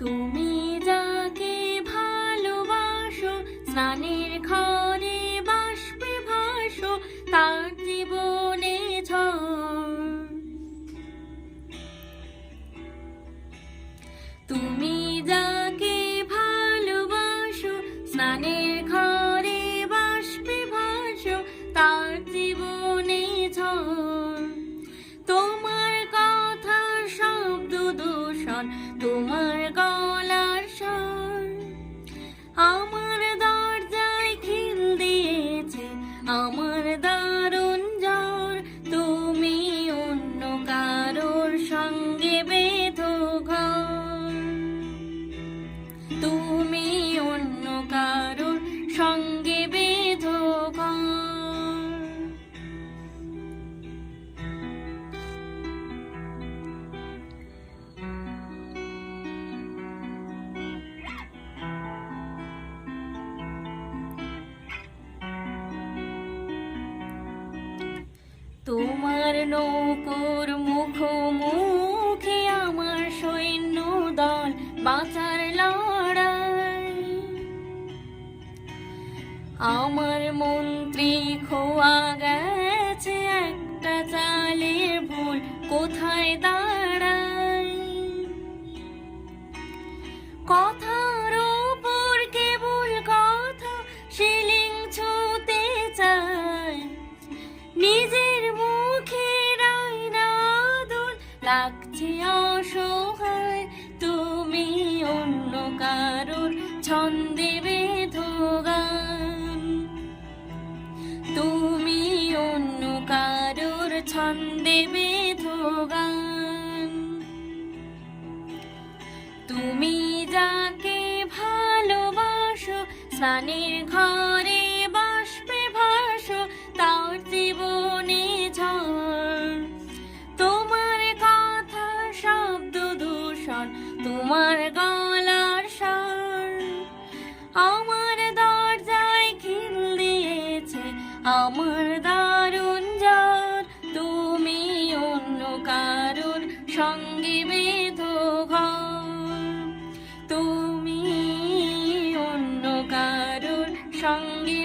তুমি যাকে ভালোবাসো স্নানের ঘরে তোমার গলার স্বর। আমার দরজায় খিল দিয়েছে, আমার দারুণ জ্বর। তুমি অন্য কারোর সঙ্গে বেঁধো ঘর। তুমি অন্য কারোর সঙ্গে তোমার নৌকোর মুখোমুখি আমার সৈন্য দল বাঁচার লড়াই। আমার মন্ত্রী খোয়া গেছে একটা চালের ভুল, কোথায় দাঁড়ায় কথার লাগছে অসহায়। তুমি অন্য কারোর ছন্দে বেঁধো তুমি অন্য কারোর ছন্দে বেঁধো তুমি যাকে ভালোবাসো, স্নানের ঘরে তোমার গলার স্বর আমার দরজায় খিল দিয়েছে, আমার দারুণ জ্বর। তুমি অন্য কারোর সঙ্গে বেঁধো ঘর। তুমি অন্য কারোর সঙ্গে